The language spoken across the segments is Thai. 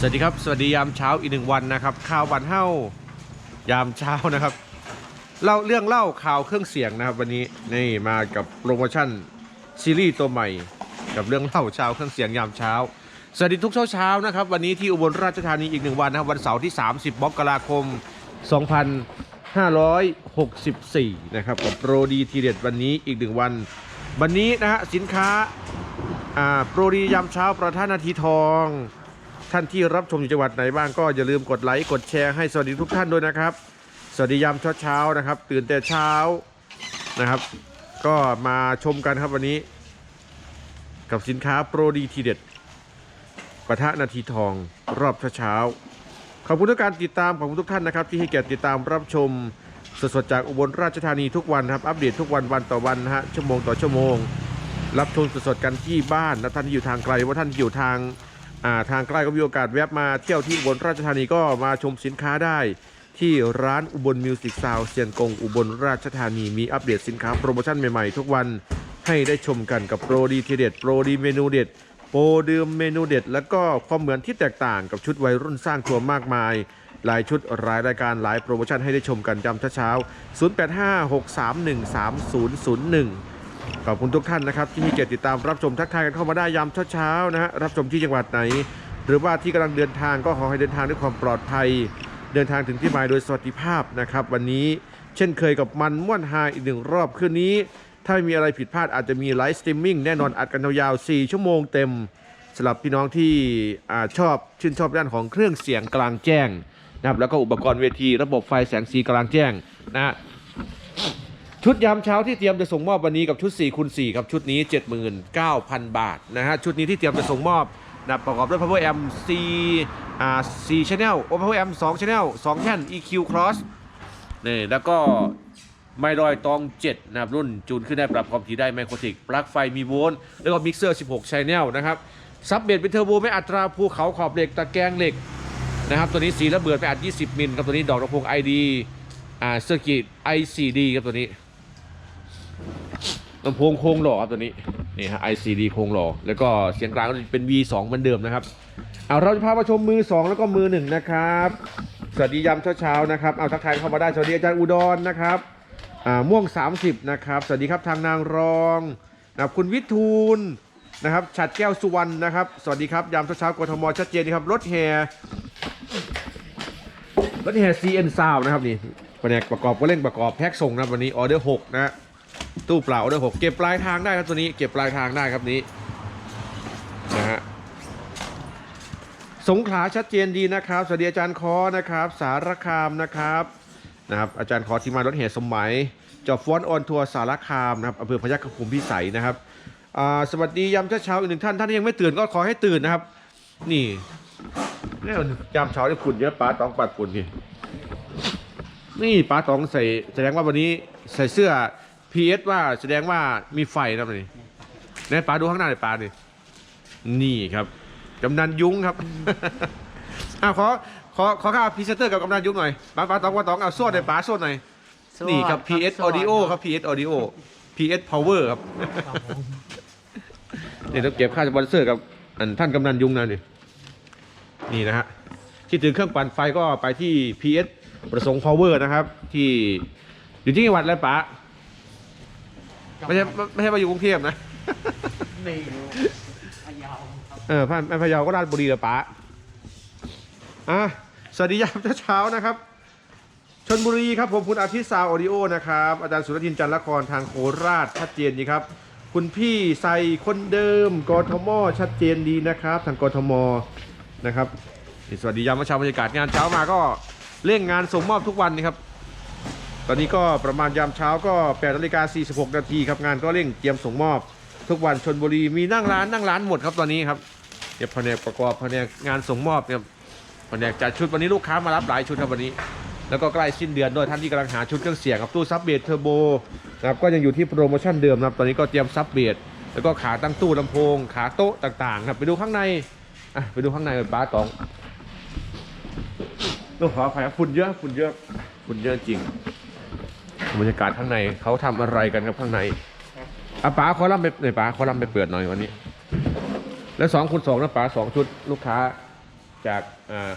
สวัสดีครับ สวัสดียามเช้าอีกหนึ่งวันนะครับ ข่าวบันเฮ้ายามเช้านะครับเล่าเรื่องเล่าข่าวเครื่องเสียงนะครับวันนี้นี่มากับโปรโมชั่นซีรีส์ตัวใหม่ กับเรื่องเล่าเช้าเครื่องเสียงยามเช้า สวัสดีทุกเช้าเช้านะครับวันนี้ที่อุบลราชธานีอีกหนึ่งวันนะครับวันเสาร์ที่ 30มกราคม 2564 นะครับกับโปรดีทีเด็ดวันนี้อีกหนึ่งวัน วันนี้นะฮะสินค้าอ่าโปรดียามเช้าประท่านนาทีทอง ท่านที่รับชมอยู่จังหวัดไหนบ้างก็อย่าลืมกดไลค์กดแชร์ให้สวัสดีทุกท่านด้วยนะครับ สวัสดียามเช้าๆนะครับ ตื่นแต่เช้านะครับ ก็มาชมกันครับวันนี้ กับสินค้าโปรดีทีเด็ดปะทะนาทีทองรอบเช้าขอบคุณทุกการติดตามขอบคุณทุกท่านนะครับ ที่ให้เกียรติติดตามรับชมสดๆจากอุบลราชธานีทุกวันครับอัปเดตทุกวันวันต่อวันนะฮะชั่วโมงต่อชั่วโมง รับชมสดๆกันที่บ้านนะท่านที่อยู่ทางไกลว่าท่านที่อยู่ทาง ทางใกล้ก็มีโอกาสแวะมาเที่ยวที่อุบลราชธานีก็มาชมสินค้าได้ ที่ร้านอุบลมิวสิกซาวเซียนกงอุบลราชธานีมีอัปเดตสินค้าโปรโมชั่นใหม่ๆ ทุกวันให้ได้ชมกันกับโปรดีทีเด็ดโปรดีเมนูเด็ดโปรดื่มเมนูเด็ด แล้วก็ความเหมือนที่แตกต่างกับชุดวัยรุ่นสร้างครัวมากมาย หลายชุดหลายรายการหลายโปรโมชั่นให้ได้ชมกันจำเช้าๆ0856313001 ขอบคุณทุกท่านนะครับ ที่ให้เกียรติติดตามรับชมทักทายกันเข้ามาได้ยามเช้าๆนะฮะรับชมที่จังหวัดไหน หรือว่าที่กำลังเดินทางก็ขอให้เดินทางด้วยความปลอดภัย เดินทางถึงที่หมายโดยสวัสดิภาพนะครับ วันนี้เช่นเคยกับมันม่วนฮาอีกหนึ่งรอบคืนนี้ ถ้ามีอะไรผิดพลาดอาจจะมีไลฟ์สตรีมมิ่งแน่นอนอัดกันยาวๆ4ชั่วโมงเต็มสำหรับพี่น้องที่อชอบชื่นชอบด้านของเครื่องเสียงกลางแจ้งนะครับแล้วก็อุปกรณ์เวทีระบบไฟแสงสีกลางแจ้งนะ ชุดยามเช้าที่เตรียมจะส่งมอบวันนี้กับชุด4คูณ4ครับชุดนี้ 79,000 บาทนะฮะชุดนี้ที่เตรียมจะส่งมอบนะประกอบด้วย Power Amp C อ่า4 Channel o Power M 2 Channel 2 แท่น EQ Cross นี่แล้วก็ไม่รอยตอง 7 นะครับ รุ่นจูนขึ้นได้ปรับความถี่ได้ไมโครติกปลั๊กไฟมีโวลต์แล้วก็มิกเซอร์ 16 Channel นะครับซับเบสเป็นเทอร์โบไม่อัตราภูเขาขอบเหล็กตะแกรงเหล็กนะครับตัวนี้สีระเบิดไปอัด 20 มิลครับตัวนี้ดอกลำโพง ID อ่าเซอร์กิต ICD ครับตัวนี้ ลำโพงโครงหล่อครับตัวนี้นี่ฮะ ICD โครงหล่อแล้วก็เสียงกลางก็เป็น V2 เหมือนเดิมนะครับเอาเราจะพามาชมมือ 2 แล้วก็มือ 1 นะครับสวัสดียามเช้าๆนะครับเอาทักทายเข้ามาได้สวัสดีอาจารย์อุดรนะครับอ่าม่วง 30 นะครับ สวัสดีครับทางนางรองนะครับคุณวิทูลนะครับฉัดแก้วสุวรรณนะครับ สวัสดีครับยามเช้าๆกทมชัดเจนนะครับรถแห่รถแห่ CN Sound นะครับนี่แผนประกอบก็เร่งประกอบแพ็คส่งนะวันนี้ออเดอร์6นะ ตู้เปล่าด้วยหกเก็บปลายทางได้ครับตัวนี้เก็บปลายทางได้ครับนี้นะฮะสงขลาชัดเจนดีนะครับสวัสดีอาจารย์คอนะครับ สารคามนะครับนะครับ อาจารย์คอที่มารถเหตุสมัยจอบฟอนออนทัวร์สารคามนะครับอำเภอพยัคฆภูมิพิสัยนะครับอ่าสวัสดียามเช้าอีกหนึ่งท่านท่านที่ยังไม่ตื่นก็ขอให้ตื่นนะครับ นี่เนี่ยยามเช้าที่ฝุ่นเยอะป้าต้องปัดฝุ่นนี่นี่ป้าต้องใส่แสดงว่าวันนี้ใส่เสื้อ PS ว่าแสดงว่ามีไฟนะนี่ในปลาดูข้างหน้าในปลาดินี่ครับกำนันยุ้งครับอ้าวขอขอขอข้าวพรีเซนเตอร์กับกำนันยุ้งหน่อยปลาปลาตองว่าตองเอาโซ่ในปลาโซ่หน่อยนี่ครับ PS Audio ครับ PS Audio PS Power ครับนี่ต้องเก็บค่าสปอนเซอร์กับอันท่านกำนันยุ้งนะนี่นี่นะฮะคิดถึงเครื่องปั่นไฟก็ไปที่ PS ประสงค์ Power นะครับ ที่อยู่ที่จังหวัดอะไรปะ ไม่ใช่ไม่ไม่ใช่มาอยู่กรุงเทพนะ นี่พะเยาครับเออพันพะเยาก็ราชบุรีละปะอะสวัสดียามเช้าๆนะครับ ชนบุรีครับผมคุณอาทิตย์ซาวออดิโอนะครับ อาจารย์สุรทินจันทร์ละครทางโคราชชัดเจนดีครับ คุณพี่ใส่คนเดิมกทมชัดเจนดีนะครับ ทางกทมนะครับนี่สวัสดียามเช้าบรรยากาศงานเช้ามาก็เร่งงานส่งมอบทุกวันนี่ครับ ตอนนี้ก็ประมาณยามเช้าก็8นาฬิกา46 นาทีครับงานก็เร่งเตรียมส่งมอบ ทุกวันชนบุรีมีนั่งร้านนั่งร้านหมดครับตอนนี้ครับเดี๋ยวแผนกประกอบแผนกงานส่งมอบเนี่ยแผนกจัดชุดวันนี้ลูกค้ามารับหลายชุดครับวันนี้ แล้วก็ใกล้สิ้นเดือนด้วยท่านที่กำลังหาชุดเครื่องเสียงกับตู้ซับเบสเทอร์โบนะครับก็ยังอยู่ที่โปรโมชั่นเดิมนะครับตอนนี้ก็เตรียมซับเบสแล้วก็ขาตั้งตู้ลำโพง ขาโต๊ะต่างๆครับไปดูข้างในอะไปดูข้างในกันป้าตองต้องขออภัยครับฝุ่นเยอะฝุ่นเยอะฝุ่นเยอะจริง บรรยากาศข้างในเขาทำอะไรกันครับข้างในอะป๋าขอรับไปหนป๋าขอรับไปเปิดหน่อยวันนี้ แล้วสองคูณสองนะป๋าสองชุดลูกค้าจากอ่า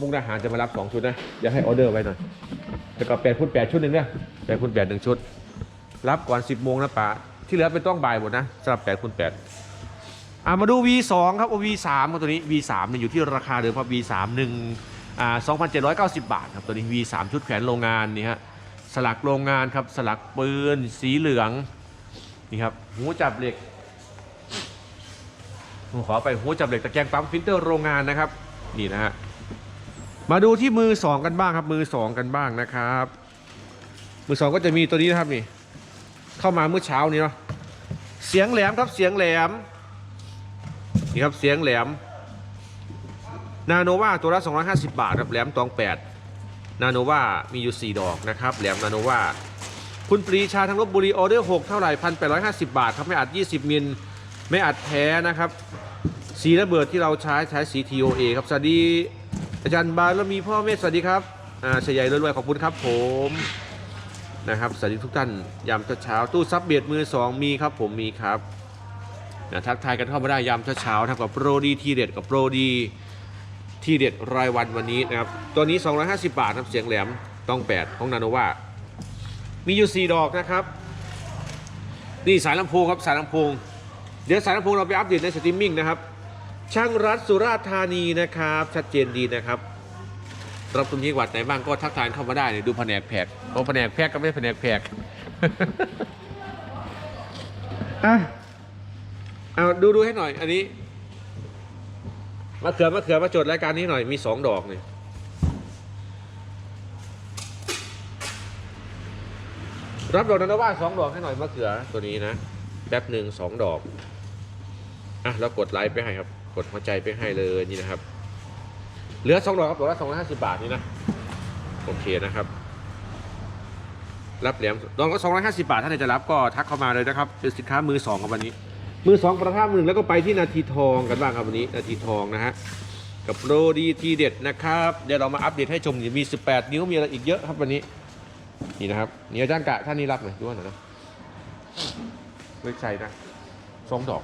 มุกดาหารจะมารับสองชุดนะเดี๋ยวให้ออเดอร์ไว้หน่อยแล้วก็แปดคูณแปดชุดหนึ่งเนี่ยแปดคูณแปดหนึ่งชุด รับก่อนสิบโมงนะป๋าที่เหลือเป็นต้องบ่ายหมดนะสำหรับแปดคูณแปดอ่ามาดู V2 ครับโอ V3 ครับตัวนี้ V3 เนี่ยอยู่ที่ราคาเดิมครับ V3 หนึ่งอ่า2,790บาทครับตัวนี้ V3 ชุดแขวนโรงงานนี่ฮะ สลักโรงงานครับ สลักปืน สีเหลือง นี่ครับ หูจับเหล็กผมขอไปหัวจับเหล็กตะแกรงปั๊มฟิลเตอร์โรงงานนะครับ นี่นะฮะ มาดูที่มือสองกันบ้างครับ มือสองกันบ้างนะครับ มือสองก็จะมีตัวนี้นะครับนี่ เข้ามาเมื่อเช้านี้เนาะ เสียงแหลมครับ เสียงแหลม นี่ครับ เสียงแหลม นาโนวาตัวละ 250 บาทครับ แหลมตอง8 นาโนวามีอยู่ 4 ดอกนะครับแหลมนาโนวาคุณปรีชาทางลบบุรีออเดอร์ 6 เท่าไหร่1,850บาทครับไม่อัด 20 มิลไม่อัดแท้นะครับ สีระเบิดที่เราใช้ใช้สี TOA ครับ สวัสดี อาจารย์บาลแล้วมีพ่อเมธสวัสดีครับอ่าเฉยใหญ่รวยๆขอบคุณครับผมนะครับสวัสดีทุกท่านยามเช้าตู้ซับเบียดมือสองมีครับผมมีครับนะทักทายกันเข้ามาได้ยามเช้าๆนะครับกับโปรดีทีเด็ดกับโปรดี ทีเด็ดรายวันวันนี้นะครับ ตัวนี้ 250 บาทครับเสียงแหลมต้อง 8 ของนาโนวามีอยู่ 4 ดอกนะครับ นี่สายลำโพงครับสายลำโพง เดี๋ยวสายลำโพงเราไปอัปเดตในสตรีมมิ่งนะครับ ช่างรัฐสุราษฎร์ธานีนะครับ ชัดเจนดีนะครับ รับตรงนี้วัดไหนบ้างก็ทักทายเข้ามาได้เนี่ยดูแผนกแพกโอ้แผนกแพกก็ไม่ใช่แผนกแพกอะเอาดูดูให้หน่อยอันนี้ มะเขือมะเขือมาจดรายการนี้หน่อยมีสองดอกเนี่ยรับดอกนันว่าสองดอกให้หน่อยมะเขือตัวนี้นะแป๊บหนึ่งสองดอกอะแล้วกดไลค์ไปให้ครับ กดหัวใจไปให้เลยนี่นะครับ เหลือสองดอกครับดอกละสองร้อยห้าสิบบาทนี่นะโอเคนะครับ รับแหลมดอกก็สองร้อยห้าสิบาทถ้าใครจะรับก็ทักเข้ามาเลยนะครับเป็นสินค้ามือสองของวันนี้ มือสองประท่าหนึ่งแล้วก็ไปที่นาทีทองกันบ้างครับวันนี้นาทีทองนะฮะกับโปรดีทีเด็ดนะครับ เดี๋ยวเรามาอัปเดตให้ชมมี 18 นิ้วมีอะไรอีกเยอะครับวันนี้ นี่นะครับนี่อาจารย์กะท่านนี้รับหน่อยดูว่าหน่อยนะเล็กใส่นะสองดอก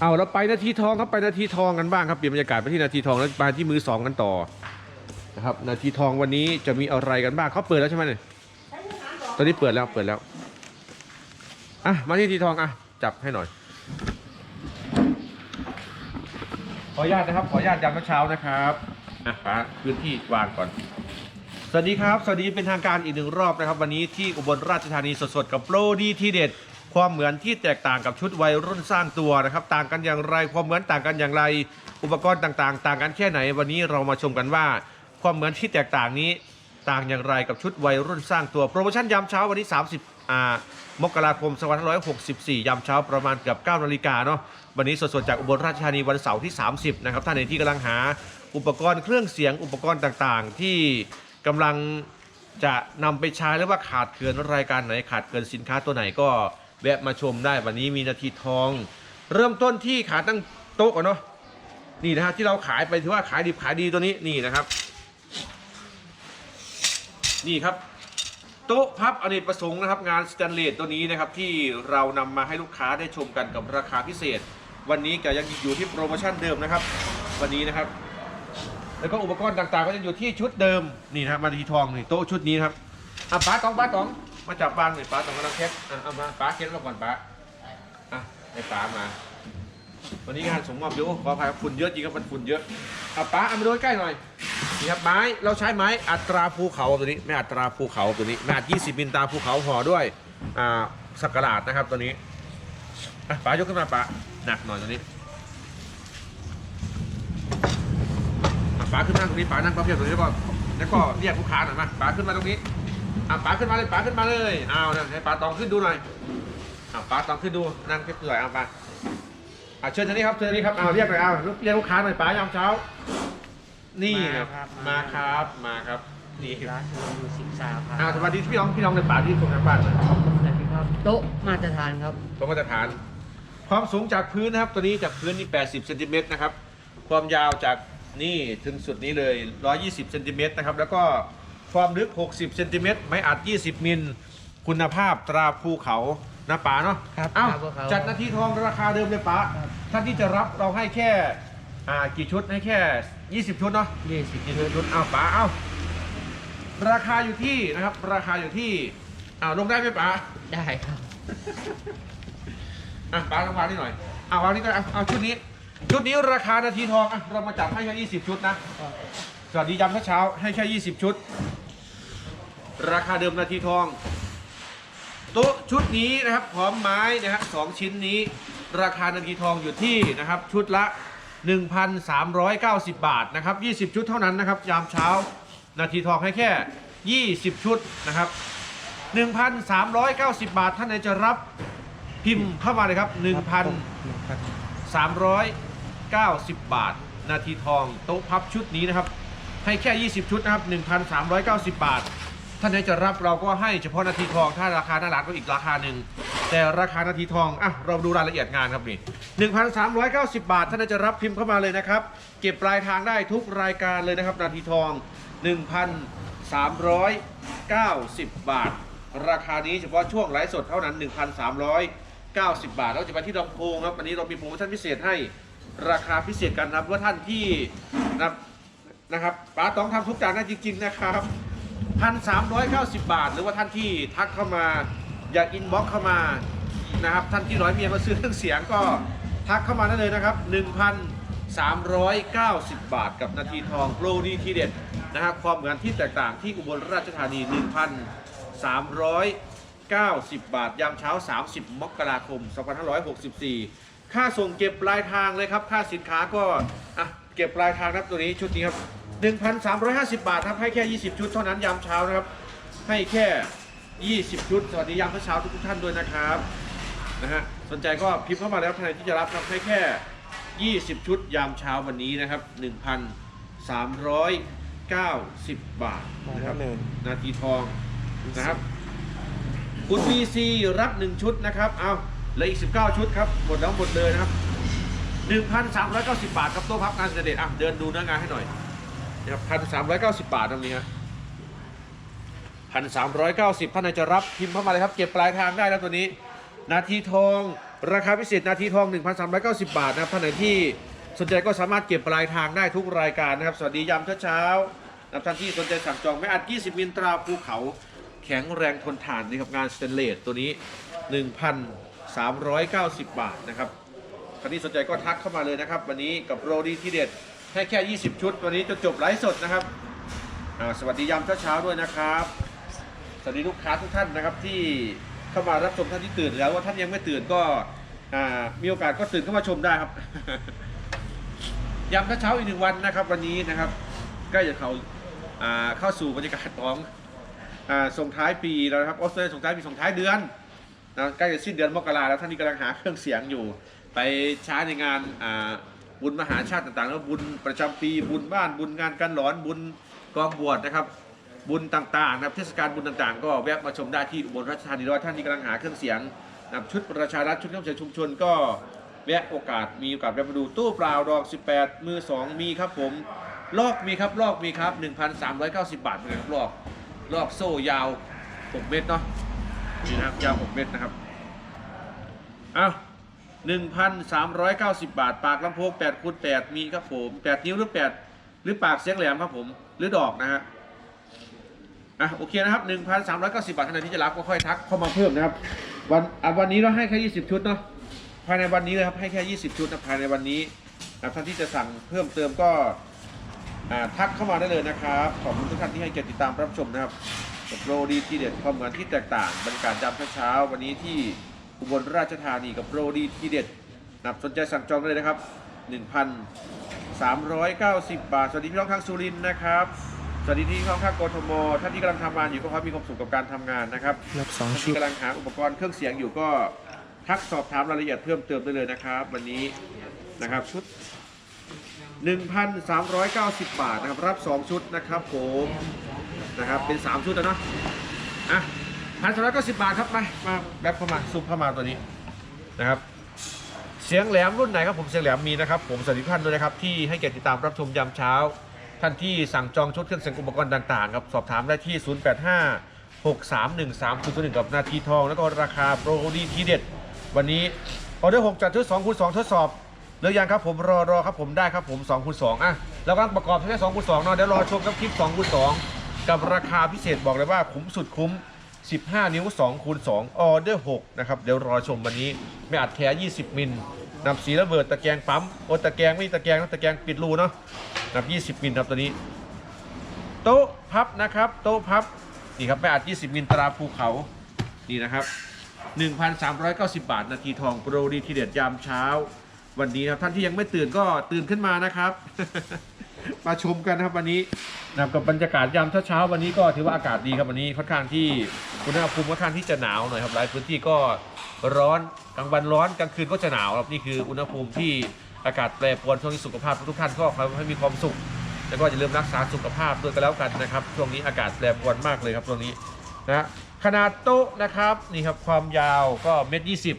เอาเราไปนาทีทองครับไปนาทีทองกันบ้างครับเปลี่ยนบรรยากาศไปที่นาทีทองแล้วไปที่มือสองกันต่อนะครับนาทีทองวันนี้จะมีอะไรกันบ้างเขาเปิดแล้วใช่ไหมเนี่ยตอนนี้เปิดแล้วเปิดแล้วอะมาที่นาทีทองอะ จับให้หน่อย ขออนุญาตนะครับ ขออนุญาตยามเช้านะครับอะป้าพื้นที่วางก่อน สวัสดีครับ สวัสดีเป็นทางการอีกหนึ่งรอบนะครับ วันนี้ที่อุบลราชธานีสดๆกับโปรดีทีเด็ด ความเหมือนที่แตกต่างกับชุดวัยรุ่นสร้างตัวนะครับ ต่างกันอย่างไร ความเหมือนต่างกันอย่างไร อุปกรณ์ต่างๆ ต่างกันแค่ไหน วันนี้เรามาชมกันว่า ความเหมือนที่แตกต่างนี้ต่างอย่างไรกับชุดวัยรุ่นสร้างตัว โปรโมชั่นยามเช้าวันนี้ 30 มกราคม2564 ยามเช้าประมาณเกือบ9นาฬิกาเนาะวันนี้สดๆจากอุบลราชธานีวันเสาร์ที่ 30 นะครับ ท่านไหนที่กำลังหาอุปกรณ์เครื่องเสียงอุปกรณ์ต่างๆ ที่กำลังจะนำไปใช้หรือว่าขาดเกินรายการไหนขาดเกินสินค้าตัวไหนก็แวะมาชมได้วันนี้มีนาทีทอง เริ่มต้นที่ขาตั้งโต๊ะก่อนเนาะนี่นะฮะที่เราขายไปถือว่าขายดีขายดีตัวนี้นี่นะครับ นี่ครับ โต๊ะพับอเนกประสงค์นะครับงานสแตนเลสตัวนี้นะครับที่เรานำมาให้ลูกค้าได้ชมกันกับราคาพิเศษ วันนี้ก็ยังอยู่ที่โปรโมชั่นเดิมนะครับ วันนี้นะครับ แล้วก็อุปกรณ์ต่างๆ ก็ยังอยู่ที่ชุดเดิมนี่นะครับมาทีทองนี่โต๊ะชุดนี้นะครับอะป้าตองป้าตองมาจับบางหน่อยป้าตองกำลังแคสอะเอามาป้าเค้นมาก่อนป้าอะให้ป้ามา วันนี้งานสมมอบเยอะขออภัยครับฝุ่นเยอะจริงครับมันฝุ่นเยอะอะป้าเอามาดูใกล้ๆหน่อย นี่ครับไม้เราใช้ไม้อัตราภูเขาตัวนี้ไม่อัตราภูเขาตัวนี้ไม่อัด20มิลตาภูเขาห่อด้วยอ่าสักกะลาดนะครับตัวนี้ป้ายกขึ้นมาป้าหนักหน่อยตัวนี้ป๋าขึ้นมาตรงนี้ป๋านั่งพับเพียบตรงนี้แล้วก็แล้วก็เรียกลูกค้าหน่อยมาป๋าขึ้นมาตรงนี้อะป๋าขึ้นมาเลยป๋าขึ้นมาเลยเอานะให้ป๋าตองขึ้นดูหน่อยอะป๋าตองขึ้นดูนั่งเก็บสวยเอาไปอะเชิญทางนี้ครับเชิญทางนี้ครับเอาเรียกหน่อยเอาเรียกลูกค้าหน่อยป๋ายามเช้า นี่ครับ มาครับมาครับนี่ร้านอยู่สิบสามครับอ้าวสวัสดีพี่น้องพี่น้องในป๋าที่ตรงนั้นบ้านหน่อยสวัสดีครับโต๊ะมาตรฐานครับตรงมาตรฐาน ความสูงจากพื้นนะครับ ตัวนี้จากพื้นนี่ 80เซนติเมตรนะครับ ความยาวจากนี่ถึงสุดนี้เลย 120เซนติเมตรนะครับ แล้วก็ความลึก 60เซนติเมตรไม้อัด 20 มิล คุณภาพตราภูเขานะป๋าเนาะ ครับเอ้าตราภูเขา จัดนาทีทองราคาเดิมเลยป๋าครับท่านที่จะรับเราให้แค่ อ่ากี่ชุดให้แค่ 20 ชุดเนาะยี่สิบ20 ชุดเอาป๋าเอาราคาอยู่ที่นะครับ ราคาอยู่ที่เอาลงได้ไหมป๋าได้ครับ อะป๋าลองวางนี่หน่อยเอาวางนี่ก็เอาเอาชุดนี้ ชุดนี้ราคานาทีทองอะเรามาจับให้แค่ 20 ชุดนะ สวัสดียามเช้าๆให้แค่ 20 ชุด ราคาเดิมนาทีทอง โต๊ะชุดนี้นะครับพร้อมไม้นะฮะสองชิ้นนี้ ราคานาทีทองอยู่ที่นะครับ ชุดละ 1,390 บาทนะครับ 20 ชุดเท่านั้นนะครับ ยามเช้า นาทีทองให้แค่ 20 ชุดนะครับ 1,390 บาท ท่านไหนจะรับพิมพ์เข้ามาเลยครับ 1,390 บาท นาทีทองโต๊ะพับชุดนี้นะครับ ให้แค่ 20 ชุดนะครับ 1,390 บาท ท่านไหนจะรับเราก็ให้เฉพาะนาทีทอง ถ้าราคาหน้าร้านก็อีกราคาหนึ่ง แต่ราคานาทีทองอะเราดูรายละเอียดงานครับนี่1,390 บาท ท่านไหนจะรับพิมพ์เข้ามาเลยนะครับ เก็บปลายทางได้ทุกรายการเลยนะครับ นาทีทอง 1,390 บาท ราคานี้เฉพาะช่วงไลฟ์สดเท่านั้น 1,390 บาทแล้วจะไปที่ลำโพงครับวันนี้เรามีโปรโมชั่นพิเศษให้ราคาพิเศษกันครับว่าท่านที่นะครับนะครับป้าต้องทำทุกอย่างได้จริง ๆ นะครับ พันสามร้อยเก้าสิบาท หรือว่าท่านที่ทักเข้ามาอยากอินบ็อกเข้ามานะครับท่านที่ร้อยเมียมาซื้อเครื่องเสียงก็ทักเข้ามาได้เลยนะครับ 1,390 บาทกับนาทีทองโปรดีทีเด็ดนะครับความเหมือนที่แตกต่างที่อุบลราชธานี 1,390 บาท ยามเช้า 30 มกราคม 2564 ค่าส่งเก็บปลายทางเลยครับ ค่าสินค้าก็อะเก็บปลายทางนะครับตัวนี้ชุดนี้ครับ 1,350 บาทครับให้แค่ 20 ชุดเท่านั้นยามเช้านะครับ ให้แค่ 20 ชุด สวัสดียามเช้าทุกๆท่านด้วยนะครับนะฮะสนใจก็พิมพ์เข้ามาแล้วท่านไหนที่จะรับครับให้แค่ 20 ชุดยามเช้าวันนี้นะครับ 1,390 บาทนะครับนาทีทองนะครับคุณ VC รับ1ชุดนะครับเอาเหลืออีก 19 ชุดครับหมดแล้วหมดเลยนะครับ 1,390 บาทครับโต๊ะพับงานเสด็จอะเดินดูเนื้องานให้หน่อย นะครับ1,390บบาทตรงนี้ฮะ1,390ท่านไหนจะรับพิมพ์เข้ามาเลยครับ เก็บปลายทางได้แล้วตัวนี้ นาทีทองราคาพิเศษนาทีทอง 1,390 บาทนะครับท่านไหนที่สนใจก็สามารถเก็บปลายทางได้ทุกรายการนะครับ สวัสดียามเช้าๆนะครับท่านที่สนใจสั่งจองไม่อัด 20 มิลตราภูเขา แข็งแรงทนทานนี่ครับงานสเตนเลสตัวนี้ 1,390 บาทนะครับใครที่สนใจก็ทักเข้ามาเลยนะครับ วันนี้กับโรดีที่เด็ด ให้แค่ 20 ชุด วันนี้จะจบไลฟ์สดนะครับสวัสดียามเช้าๆด้วยนะครับ สวัสดีลูกค้าทุกท่านนะครับที่เข้ามารับชมท่านที่ตื่นแล้วว่าท่านยังไม่ตื่นก็มีโอกาสก็ตื่นเข้ามาชมได้ครับยามเช้าอีกหนึ่งวันนะครับ วันนี้นะครับใกล้จะเข้าาเข้าสู่บรรยากาศของอส่งท้ายปีแล้วนะครับออสเตรเลียส่งท้ายปีส่งท้ายเดือนนะใกล้จะสิ้นเดือนมกราแล้วท่านนี้กำลังหาเครื่องเสียงอยู่ ไปใช้ในงานอ บุญมหาชาติต่างๆแล้วบุญประจำปีบุญบ้านบุญงานกันหลอนบุญกองบวชนะครับ บุญต่างๆนะครับเทศกาลบุญต่างๆ ก็แวะมาชมได้ที่อุบลราชธานีแล้วท่านที่กำลังหาเครื่องเสียงนะชุดประชารัฐชุดเครื่องเสียงชุมชนก็แวะโอกาสมีโอกาสแวะมาดูตู้เปล่าดอก 18 มือ 2 มีครับผมลอกมีครับลอกมีครับ 1,390 บาทเหมือนกันครับลอกลอกโซ่ยาว 6 เมตรเนาะนี่นะครับยาว 6 เมตรนะครับอ้าว 1,390 บาท ปากลำโพง8คูณ8มีครับผม 8 นิ้วหรือ 8 หรือปากเสียงแหลมครับผม หรือดอกนะฮะ อะโอเคนะครับ 1,390 บาทท่านใดที่จะรับก็ค่อยทักเข้ามาเพิ่มนะครับ วันอะวันนี้เราให้แค่ 20 ชุดเนาะ ภายในวันนี้เลยครับ ให้แค่ 20 ชุดนะภายในวันนี้นะท่านที่จะสั่งเพิ่มเติมก็อ่าทักเข้ามาได้เลยนะครับ ขอบคุณทุกท่านที่ให้เกียรติติดตามรับชมนะครับโปรดีที่เด็ดความเหมือนที่แตกต่างบรรยากาศยามเช้าวันนี้ที่ อุบลราชธานีกับโปรดีที่เด็ดนะครับสนใจสั่งจองได้เลยนะครับ 1,390 บาท สวัสดีพี่น้องทางสุรินทร์นะครับ สวัสดีที่พี่น้องทางกทม ท่านที่กำลังทำงานอยู่ก็ขอให้มีความสุขกับการทำงานนะครับรับสองท่านชุดที่กำลังหาอุปกรณ์เครื่องเสียงอยู่ก็ทักสอบถามรายละเอียดเพิ่มเติมได้เลยนะครับ วันนี้นะครับชุด 1,390 บาทนะครับรับ 2 ชุดนะครับผมนะครับเป็น 3 ชุดแล้วเนาะอะ พันสองร้อยเก้าสิบบาทครับมามาแบบเข้ามาซุปเข้ามาตัวนี้นะครับเสียงแหลมรุ่นไหนครับผมเสียงแหลมมีนะครับผมสวัสดีทุกท่านด้วยนะครับที่ให้เกียรติติดตามรับชมยามเช้า ท่านที่สั่งจองชุดเครื่องเสียงอุปกรณ์ต่างๆครับสอบถามได้ที่ 085 6313 0 1กับนาทีทอง แล้วก็ราคาโปรดีทีเด็ด วันนี้ออเดอร์6จัดชุด2คูณ2ทดสอบเลือกยังครับผมรอรอครับผมได้ครับผม2คูณ2อะแล้วก็ประกอบแค่2คูณ2เนาะเดี๋ยวรอชมครับคลิป2คูณ2กับราคาพิเศษบอกเลยว่าคุ้มสุดคุ้ม 15 นิ้ว2คูณ2ออเดอร์6นะครับ เดี๋ยวรอชมวันนี้ไม่อัดแท้ 20 มิลนำสีระเบิดตะแกรงปั๊มโอตะแกรงไม่ตะแกรงนะตะแกรงปิดรูเนาะนับ20 มิลครับตัวนี้ โต๊ะพับนะครับ โต๊ะพับนี่ครับไม่อัด 20 มิลตราภูเขานี่นะครับ 1,390 บาท นาทีทองโปรดีทีเด็ดยามเช้า วันนี้ครับท่านที่ยังไม่ตื่นก็ตื่นขึ้นมานะครับ มาชมกันนะครับวันนี้นะครับกับบรรยากาศยามเช้าๆวันนี้ก็ถือว่าอากาศดีครับวันนี้ค่อนข้างที่อุณหภูมิค่อนข้างที่จะหนาวหน่อยครับหลายพื้นที่ก็ร้อนกลางวันร้อนกลางคืนก็จะหนาวครับนี่คืออุณหภูมิที่อากาศแปรปรวนช่วงนี้สุขภาพทุกท่านก็ขอให้มีความสุข แล้วก็อย่าลืมรักษาสุขภาพด้วยกันแล้วกันนะครับช่วงนี้อากาศแปรปรวนมากเลยครับช่วงนี้นะฮะขนาดโต๊ะนะครับนี่ครับความยาวก็เมตรยี่สิบ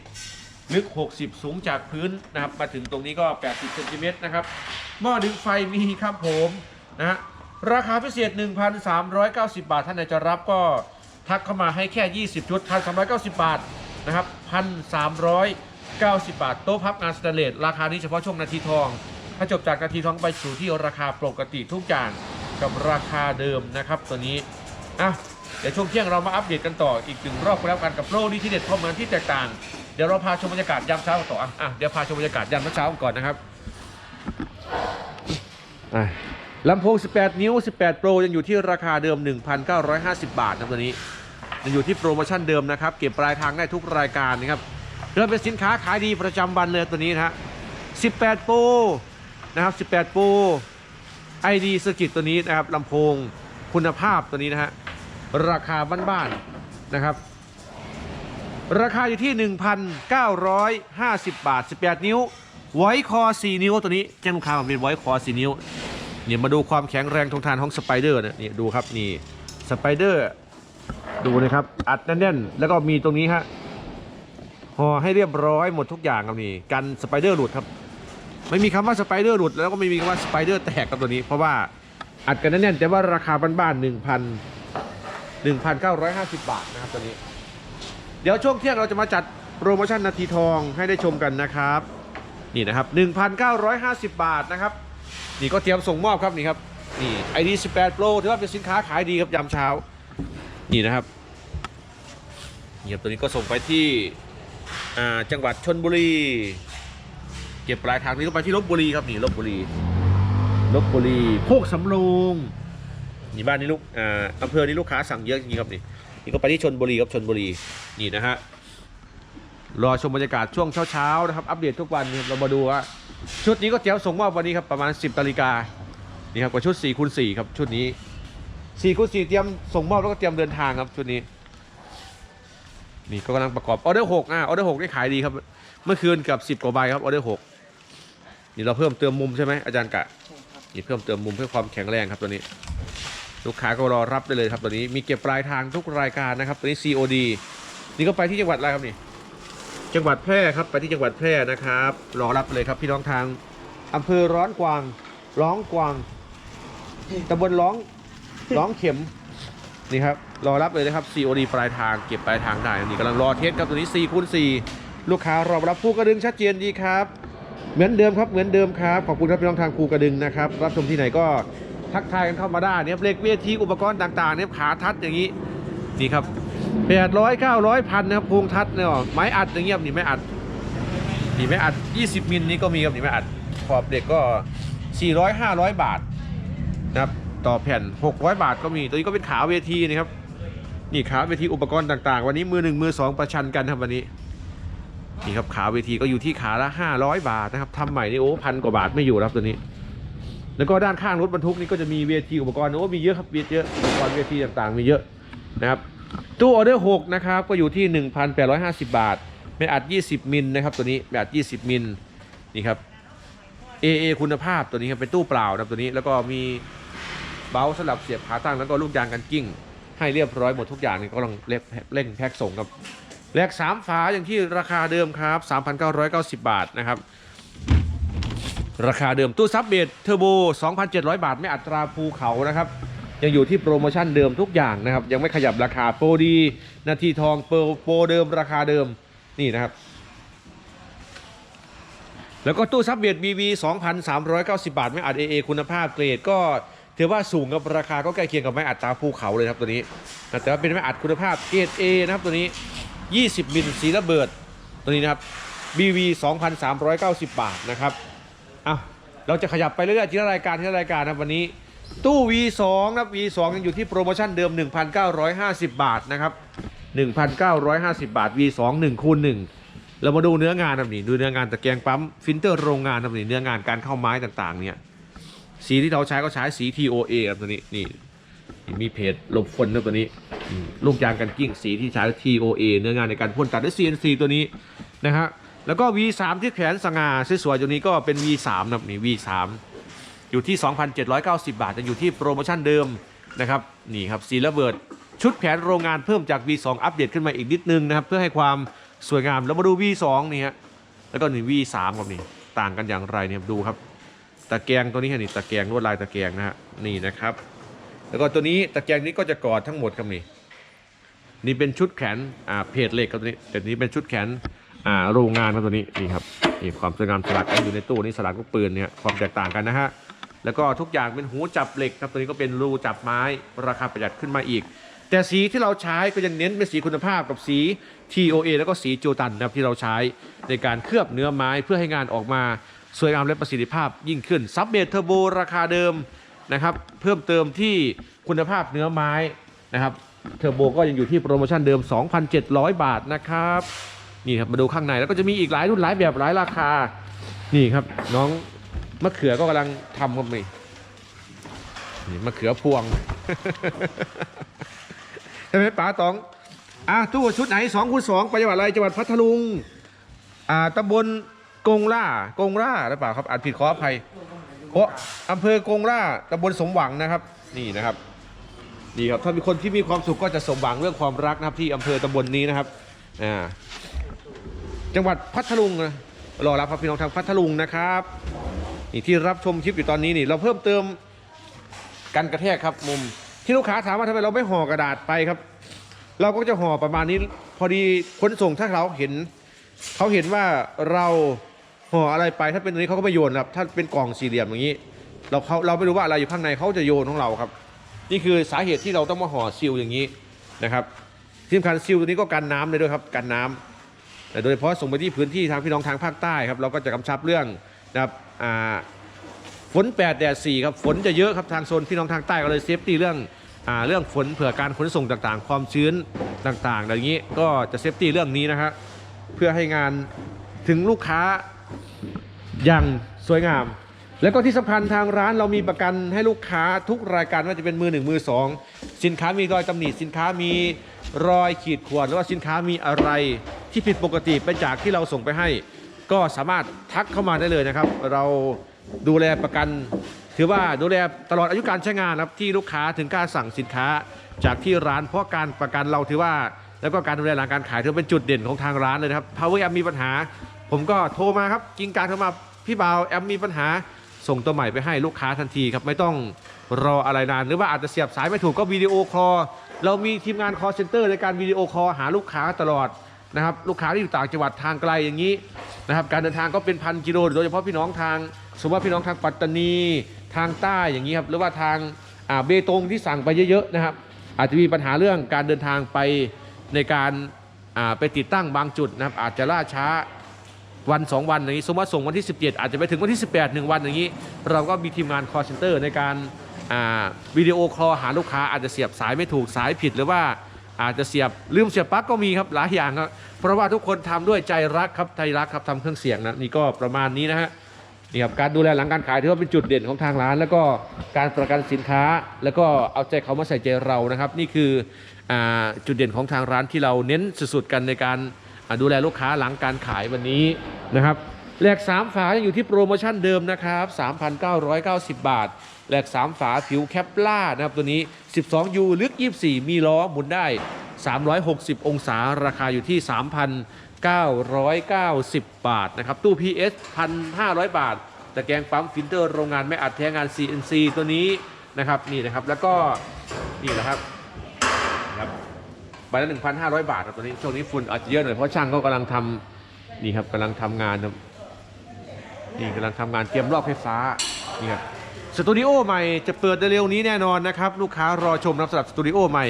ลึก 60 สูงจากพื้นนะครับมาถึงตรงนี้ก็ 80เซนติเมตรนะครับหม้อดึงไฟมีครับผมนะฮะราคาพิเศษ 1,390 บาท ท่านใดจะรับก็ทักเข้ามาให้แค่ 20 ชุด 1,390 บาทนะครับ 1,390 บาท โต๊ะพับงานสแตนเลสราคานี้เฉพาะช่วงนาทีทอง ถ้าจบจากนาทีทองไปสู่ที่ราคาปกติทุกอย่างกับราคาเดิมนะครับตัวนี้อะเดี๋ยวช่วงเที่ยงเรามาอัปเดตกันต่ออีกหนึ่งรอบแล้วกันกับโปรดีที่เด็ดข้อมูลที่แตกต่าง ดี๋ยวเราพาชมบรรยากาศยามเช้าต่ออะอะเดี๋ยวพาชมบรรยากาศยามเช้าก่อนนะครับลำโพง 18 นิ้ว 18โปรยังอยู่ที่ราคาเดิม 1,950 บาทนะตัวนี้ยังอยู่ที่โปรโมชั่นเดิมนะครับ เก็บปลายทางได้ทุกรายการนะครับเริ่มเป็นสินค้าขายดีประจำวันเลยตัวนี้นะฮะ 18โปรนะครับ 18โปร ID สกิตตัวนี้นะครับลำโพงคุณภาพตัวนี้นะฮะราคาบ้านๆนะครับ ราคาอยู่ที่ 1,950 บาท 18 นิ้ว ไว้คอ 4 นิ้วตัวนี้แจ้งลูกค้ามันเป็นไว้คอ 4 นิ้วเนี่ยมาดูความแข็งแรงทนทานของสไปเดอร์นะนี่ดูครับนี่สไปเดอร์ดูนะครับ อัดแน่นๆ แล้วก็มีตรงนี้ฮะห่อให้เรียบร้อยหมดทุกอย่างครับนี่กันสไปเดอร์หลุดครับ ไม่มีคำว่าสไปเดอร์หลุดแล้วก็ไม่มีคำว่าสไปเดอร์แตกกับตัวนี้ เพราะว่าอัดกันแน่นๆแต่ว่าราคาบ้านๆ1,000 1,950บาทนะครับตัวนี้ เดี๋ยวช่วงเที่ยงเราจะมาจัดโปรโมชั่นนาทีทองให้ได้ชมกันนะครับ นี่นะครับ 1,950 บาทนะครับ นี่ก็เตรียมส่งมอบครับนี่ครับนี่ ID 18 Pro ถือว่าเป็นสินค้าขายดีครับยามเช้า นี่นะครับนี่ครับตัวนี้ก็ส่งไปที่จังหวัดชนบุรี เก็บปลายทางนี้ก็ไปที่ลบบุรีครับนี่ลบบุรีลบบุรีโคกสำโรงนี่บ้านนี้ลูกออำเภอนี้ลูกค้าสั่งเยอะจริงครับนี่ นี่ก็ไปที่ชนบุรีครับชนบุรีนี่นะฮะรอชมบรรยากาศช่วงเช้าๆนะครับอัปเดตทุกวันเรามาดูว่าชุดนี้ก็เตรียมส่งมอบวันนี้ครับประมาณ 10นาฬิกานี่ครับกับชุด4คูณ4ครับชุดนี้4คูณ4เตรียมส่งมอบแล้วก็เตรียมเดินทางครับชุดนี้ นี่ก็กำลังประกอบออเดอร์หกอะออเดอร์หกนี่ขายดีครับ เมื่อคืนเกับ 10กว่าใบครับออเดอร์หกนี่เราเพิ่มเติมมุมใช่ไหมอาจารย์กะนี่เพิ่มเติมมุมเพื่อความแข็งแรงครับตัวนี้ ลูกค้าก็รอรับได้เลยครับตัวนี้มีเก็บปลายทางทุกรายการนะครับตัวนี้ COD นี่ก็ไปที่จังหวัดอะไรครับนี่จังหวัดแพร่ครับไปที่จังหวัดแพร่นะครับรอรับเลยครับพี่น้องทางอำเภอร้อนกวางร้องกวางตำบลร้องร้องเข็มนี่ครับรอรับเลยนะครับ COD ปลายทางเก็บปลายทางได้นี่กำลังรอเทสครับตัวนี้4คูณ4ลูกค้ารอรับผู้กระดึงชัดเจนดีครับ เหมือนเดิมครับเหมือนเดิมครับขอบคุณครับพี่น้องทางครูกระดึงนะครับ รับชมที่ไหนก็ ทักทายกันเข้ามาได้เนี่ยเบรกเวทีอุปกรณ์ต่างๆเนี่ยขาทัดอย่างนี้นี่ครับแปดร้อยเก้าร้อยพันนะครับพวงทัดเนี่ยไม้อัดอย่างเงี้ยนี่ไม้อัดนี่ไม้อัด 20มิลนี่ก็มีครับนี่ไม้อัดขอบเด็กก็ 400 500 บาทนะครับต่อแผ่น 600 บาทก็มีตัวนี้ก็เป็นขาเวทีนะครับนี่ขาเวทีอุปกรณ์ต่างๆ วันนี้มือหนึ่งมือสองประชันกันครับวันนี้นี่ครับขาเวทีก็อยู่ที่ขาละ 500 บาทนะครับทำใหม่นี่โอ้พันกว่าบาทไม่อยู่ครับตัวนี้ แล้วก็ด้านข้างรถบรรทุกนี่ก็จะมีเวทีอุปกรณ์โอ้มีเยอะครับเวทีเยอะอุปกรณ์เวทีต่างๆ มีเยอะนะครับตู้ออเดอร์6นะครับก็อยู่ที่ 1,850 บาท ไม่อัด 20 มิลนะครับตัวนี้ไม่อัด 20 มิลนี่ครับ AA คุณภาพตัวนี้ครับเป็นตู้เปล่านะตัวนี้แล้วก็มีเบลสำหรับเสียบขาตั้งแล้วก็ลูกยางกันกิ้ง ให้เรียบร้อยหมดทุกอย่างนี่ก็ต้องเร่งแพ็คส่งครับแลกสามฝาอย่างที่ราคาเดิมครับ 3,990 บาทนะครับ ราคาเดิมตู้ซับเบดเทอร์โบ 2,700 บาท ไม่อัตราภูเขานะครับ ยังอยู่ที่โปรโมชั่นเดิมทุกอย่างนะครับ ยังไม่ขยับราคาโปรดีนาทีทองโปรโปรเดิมราคาเดิมนี่นะครับ แล้วก็ตู้ซับเบียด BB 2,390 บาท ไม่อัด AA คุณภาพเกรดก็ถือว่าสูงกับราคาก็ใกล้เคียงกับไม้อัดตาภูเขาเลยครับตัวนี้แต่ว่าเป็นไม้อัดคุณภาพเกรด A นะครับตัวนี้ 20มิลสีระเบิดตัวนี้นะครับ BV 2,390 บาทนะครับ อะเราจะขยับไปเรื่อยๆทีละรายการทีละรายการนะวันนี้ ตู้ V2 นะครับ V2 ยังอยู่ที่โปรโมชั่นเดิม 1,950 บาทนะครับ 1,950 บาท V2 1คูณ1เรามาดูเนื้องานครับนี่ดูเนื้องานตะแกรงปั๊มฟิลเตอร์โรงงานครับนี่เนื้องานการเข้าไม้ต่างๆ เนี่ยสีที่เราใช้ก็ใช้สี TOA ครับตัวนี้นี่มีเพจหลบฝนครับตัวนี้ลูกยางกันกิ้งสีที่ใช้ TOA เนื้องานในการพ่นตัดด้วย CNC ตัวนี้นะฮะ แล้วก็ V3 ที่แขนสง่าสวยๆตัวนี้ก็เป็น V3 นะครับนี่ V3 อยู่ที่ 2,790 บาทจะอยู่ที่โปรโมชั่นเดิมนะครับนี่ครับสีระเบิดชุดแผนโรงงานเพิ่มจาก V2 อัปเดตขึ้นมาอีกนิดนึงนะครับ เพื่อให้ความสวยงามแล้วมาดู V2 นี่ฮะแล้วก็นี่ V3 ครับนี่ต่างกันอย่างไรเนี่ยดูครับ ตะแกรงตัวนี้ฮะนี่ตะแกรงลวดลายตะแกรงนะฮะนี่นะครับ แล้วก็ตัวนี้ตะแกรงนี้ก็จะกอดทั้งหมดครับนี่นี่เป็นชุดแขนอ่าเพจเหล็กครับตัวนี้แต่นี้เป็นชุดแขน อ่าโรงงานครับตัวนี้นี่ครับนี่ความสวยงามสลักอยู่ในตู้นี่สลักลูกปืนเนี่ยความแตกต่างกันนะฮะแล้วก็ทุกอย่างเป็นหูจับเหล็กครับตัวนี้ก็เป็นรูจับไม้ราคาประหยัดขึ้นมาอีก แต่สีที่เราใช้ก็ยังเน้นเป็นสีคุณภาพกับสี TOA แล้วก็สีโจตันนะครับที่เราใช้ในการเคลือบเนื้อไม้เพื่อให้งานออกมาสวยงามและประสิทธิภาพยิ่งขึ้นซับเบทเทอร์โบราคาเดิมนะครับเพิ่มเติมที่คุณภาพเนื้อไม้นะครับเทอร์โบก็ยังอยู่ที่โปรโมชั่นเดิม 2,700 บาทนะครับ นี่ครับมาดูข้างในแล้วก็จะมีอีกหลายรุ่นหลายแบบหลายราคา นี่ครับ น้องมะเขือก็กำลังทำครับนี่นี่มะเขือพวงใช่ไหมป๋าตองอะตู้ชุดไหนสองคูณสองไปจังหวัดอะไรจังหวัดพัทลุงอ่าตำบลกงล่ากงล่าหรือเปล่าครับอ่านผิดขออภัยเพราะอำเภอกงล่าตำบลสมหวังนะครับ นี่นะครับนี่ครับถ้ามีคนที่มีความสุขก็จะสมหวังเรื่องความรักนะครับที่อำเภอตำบลนี้นะครับอ่า จังหวัดพัทลุงนะรอรับครับพี่น้องทางพัทลุงนะครับนี่ที่รับชมคลิปอยู่ตอนนี้นี่เราเพิ่มเติมกันกระแทกครับมุม ที่ลูกค้าถามว่าทำไมเราไม่ห่อกระดาษไปครับ เราก็จะห่อประมาณนี้ พอดีขนส่งถ้าเขาเห็นเขาเห็นว่าเราห่ออะไรไปถ้าเป็นตัวนี้เขาก็ไม่โยนครับ ถ้าเป็นกล่องสี่เหลี่ยมอย่างนี้ เราเขาเราไม่รู้ว่าอะไรอยู่ข้างในเขาจะโยนของเราครับ นี่คือสาเหตุที่เราต้องมาห่อซีลอย่างนี้นะครับที่สำคัญซีลตัวนี้ก็กันน้ำเลยด้วยครับกันน้ำ แต่โดยเฉพาะส่งไปที่พื้นที่ทางพี่น้องทางภาคใต้ครับเราก็จะกำชับเรื่องนะครับฝน8แดด4ครับฝนจะเยอะครับทางโซนพี่น้องทางใต้ก็เลยเซฟตี้เรื่องอเรื่องฝนเผื่อการขนส่งต่างๆ ความชื้นต่างๆอย่างนี้ก็จะเซฟตี้เรื่องนี้นะครับเพื่อให้งานถึงลูกค้าอย่างสวยงาม แล้วก็ที่สำคัญทางร้านเรามีประกันให้ลูกค้าทุกรายการว่าจะเป็นมือหนึ่งมือสองสินค้ามีรอยตำหนิสินค้ามี รอยขีดข่วนหรือว่าสินค้ามีอะไรที่ผิดปกติไปจากที่เราส่งไปให้ ก็สามารถทักเข้ามาได้เลยนะครับ เราดูแลประกัน ถือว่าดูแลตลอดอายุการใช้งานครับที่ลูกค้าถึงกล้ารสั่งสินค้า จากที่ร้านเพราะการประกันเราถือว่า แล้วก็การดูแลหลังการขายถือเป็นจุดเด่นของทางร้านเลยนะครับ Power App มีปัญหา ผมก็โทรมาครับกิงการโทรมาพี่บ่าวแอมมีปัญหาส่งตัวใหม่ไปให้ลูกค้าทันทีครับไม่ต้องรออะไรนาน หรือว่าอาจจะเสียบสายไม่ถูกก็วิดีโอคอล เรามีทีมงาน call center ในการวิดีโอคอลหาลูกค้าตลอดนะครับลูกค้าที่อยู่ต่างจังหวัดทางไกลอย่างนี้นะครับการเดินทางก็เป็นพันกิโลโดยเฉพาะพี่น้องทาง สมมติว่าพี่น้องทางปัตตานีทางใต้อย่างนี้ครับหรือว่าทางเบตงที่สั่งไปเยอะๆนะครับ อาจจะมีปัญหาเรื่องการเดินทางไปในการไปติดตั้งบางจุดนะครับอาจจะล่าช้าวัน 2 วันอย่างนี้ สมมติว่าส่งวันที่ 17 อาจจะไปถึงวันที่ 18 1 วันอย่างนี้ เราก็มีทีมงาน call center ในการ วิดีโอคอลหาลูกค้าอาจจะเสียบสายไม่ถูกสายผิดหรือว่าอาจจะเสียบลืมเสียบปลั๊กก็มีครับหลายอย่างครับเพราะว่าทุกคนทำด้วยใจรักครับใจรักครับทำเครื่องเสียงนะนี่ก็ประมาณนี้นะฮะนี่ครับการดูแลหลังการขายถือว่าเป็นจุดเด่นของทางร้าน แล้วก็การประกันสินค้า แล้วก็เอาใจเขามาใส่ใจเรานะครับ นี่คืออจุดเด่นของทางร้านที่เราเน้นสุดๆกันในการดูแลลูกค้าหลังการขายวันนี้นะครับแลก3ฝายังอยู่ที่โปรโมชั่นเดิมนะครับ 3,990 บาท แหลก 3 ฝาผิวแคปล่านะครับตัวนี้ 12U ลึก 24 มีล้อหมุนได้ 360 องศาราคาอยู่ที่ 3,990 บาทนะครับตู้ PS 1,500 บาท แตะแกงปั๊มฟิลเตอร์โรงงานไม่อัดแท้งาน CNC ตัวนี้นะครับนี่นะครับแล้วก็นี่นะครับนะครับใบละ 1,500 บาทครับตอนนี้ช่วงนี้ฝุ่นอาจจะเยอะหน่อยเพราะช่างเขากำลังทำนี่ครับกำลังทำงานครับนี่กำลังทำงานเตรียมรอบไฟฟ้านี่ครับ สตูดิโอใหม่จะเปิดเร็วนี้แน่นอนนะครับ ลูกค้ารอชมนะครับสำหรับสตูดิโอใหม่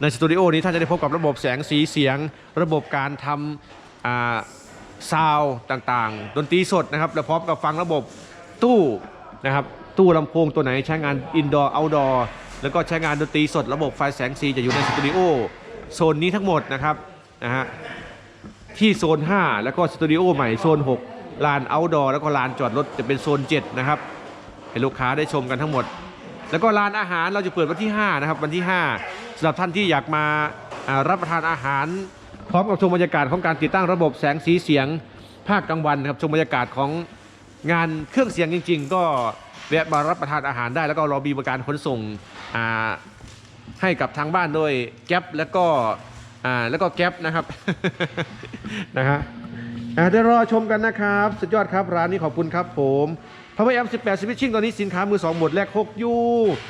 ในสตูดิโอนี้ท่านจะได้พบกับระบบแสงสีเสียง ระบบการทำอ่าซาวต่างๆ ดนตรีสดนะครับและพร้อมกับฟังระบบตู้นะครับตู้ลำโพงตัวไหนใช้งานอินดอร์เอาดอร์แล้วก็ใช้งานดนตรีสด ระบบไฟแสงสีจะอยู่ในสตูดิโอโซนนี้ทั้งหมดนะครับนะฮะที่โซน 5 แล้วก็สตูดิโอใหม่โซน 6 ลานเอาดอร์แล้วก็ลานจอดรถจะเป็นโซน 7 นะครับ ให้ลูกค้าได้ชมกันทั้งหมด แล้วก็ร้านอาหารเราจะเปิดวันที่ 5 นะครับ วันที่ 5สำหรับท่านที่อยากมารับประทานอาหาร พร้อมกับชมบรรยากาศของการติดตั้งระบบแสงสีเสียงภาคกลางวันนะครับชมบรรยากาศของงานเครื่องเสียงจริง ๆ ก็แวะมารับประทานอาหารได้ แล้วก็รอมีบริการขนส่งให้กับทางบ้านด้วยแก๊ปแล้วก็แล้วก็แก๊ปนะครับนะฮะเดี๋ยวรอชมกันนะครับ สุดยอดครับร้านนี้ขอบคุณครับผม พาวเวอร์แอม18สวิตชิ่งตอนนี้สินค้ามือ2หมดแลก6ยู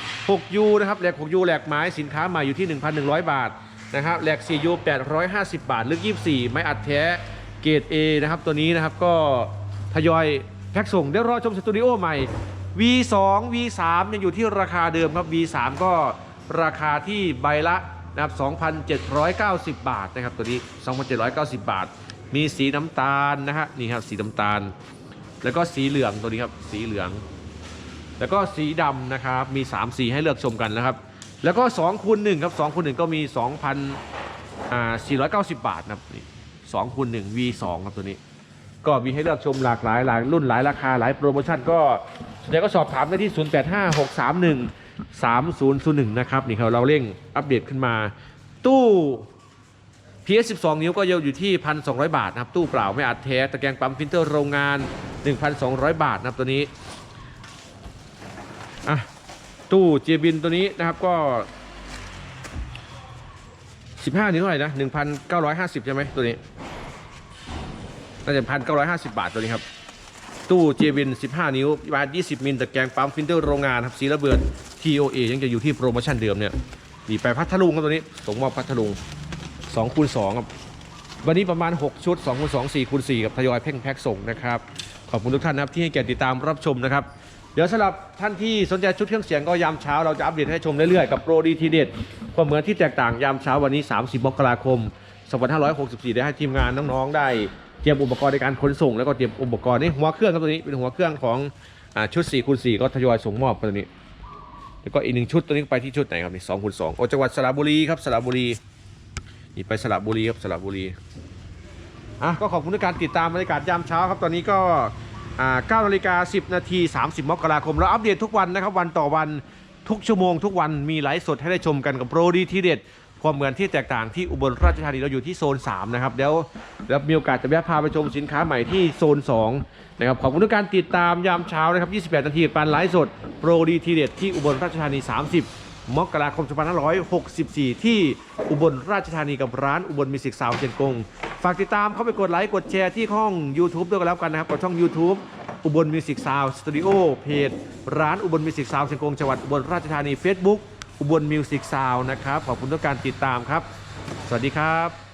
6ยูนะครับแลก6ยูแลกไม้สินค้าใหม่อยู่ที่1,100บาทนะครับแลก4ยู850บาท ลึก24ไม้อัดแท้เกรด A นะครับตัวนี้นะครับก็ทยอยแพ็คส่งเดี๋ยวรอชมสตูดิโอใหม่ V2 V3 ยังอยู่ที่ราคาเดิมครับ V3 ก็ราคาที่ใบละนะครับ2,790 บาทนะครับตัวนี้ 2,790 บาท มีสีน้ำตาลนะฮะนี่ครับสีน้ำตาล แล้วก็สีเหลืองตัวนี้ครับสีเหลือง แล้วก็สีดำนะครับมี 3 สีให้เลือกชมกันนะครับ แล้วก็2คูณ1ครับ2คูณ1ก็มี 2,490 บาทนะครับนี่2คูณ1 V2 ครับตัวนี้ ก็มีให้เลือกชมหลากหลายหลายรุ่นหลายราคาหลายโปรโมชั่นก็สนใจก็สอบถามได้ที่ 085631 3001 นะครับนี่ครับเราเร่งอัปเดตขึ้นมาตู้ PS 12 นิ้วก็อยู่ที่ 1,200 บาทนะครับ ตู้เปล่าไม่อัดแท้ตะแกรงปั๊มฟิลเตอร์โรงงาน 1,200 บาทนะครับตัวนี้อะตู้เจบินตัวนี้นะครับก็ 15 นิ้วเท่าไหร่นะ 1,950 ใช่ไหมตัวนี้น่าจะพันเก้าร้อยห้าสิบบาทตัวนี้ครับ ตู้เจวิน 15 นิ้วบาท20 มิลตะแกรงปั๊มฟิลเตอร์โรงงานครับสีระเบิด TOA ยังจะอยู่ที่โปรโมชั่นเดิมเนี่ยดีไปพัทลุงครับตัวนี้ส่งมอบพัทลุง 2คูณ2ครับวันนี้ประมาณ 6 ชุด2คูณ2 4คูณ4ครับทยอยเพ่งแพ็คส่งนะครับ ขอบคุณทุกท่านนะครับที่ให้เกียรติติดตามรับชมนะครับ เดี๋ยวสำหรับท่านที่สนใจชุดเครื่องเสียงก็ยามเช้าเราจะอัปเดตให้ชมเรื่อยๆกับโปรดีทีเด็ดความเหมือนที่แตกต่างยามเช้าวันนี้ 30มกราคม2564 ได้ให้ทีมงานน้องๆได้เตรียมอุปกรณ์ในการขนส่ง แล้วก็เตรียมอุปกรณ์นี่หัวเครื่องครับตัวนี้เป็นหัวเครื่องของอชุด4คูณ4ก็ทยอยส่งมอบตัวนี้ แล้วก็อีกหนึ่งชุดตัวนี้ไปที่ชุดไหนครับนี่สองคูณสองโอจังหวัดสระบุรีครับสระบุรี นี่ไปสระบุรีครับสระบุรีอะก็ขอบคุณในการติดตามบรรยากาศยามเช้าครับตอนนี้ก็อ่า9นาฬิกา10นาที30มกราคมเราอัปเดตทุกวันนะครับวันต่อวันทุกชั่วโมงทุกวันมีไลฟ์สดให้ได้ชมกันกับโปรดีทีเด็ดความเหมือนที่แตกต่างที่อุบลราชธานีเราอยู่ที่โซน 3 นะครับเดี๋ยวแล้วมีโอกาสจะแวะพาไปชมสินค้าใหม่ที่โซน 2 นะครับขอบคุณทุกการติดตามยามเช้านะครับ 28 นาทีปันไลฟ์สดโปรดีทีเด็ดที่อุบลราชธานี 30 มกราคม2564 ที่อุบลราชธานีกับร้านอุบลมิวสิกสาวเชียงกง ฝากติดตามเข้าไปกดไลค์กดแชร์ที่ห้อง YouTube ด้วยกันแล้วกันนะครับกับช่อง YouTube อุบลมิวสิกสาวสตูดิโอเพจ ร้านอุบลมิวสิกสาวเชียงกงจังหวัดอุบลราชธานี Facebook อุบลมิวสิกสาวนะครับขอบคุณทุกการติดตามครับ สวัสดีครับ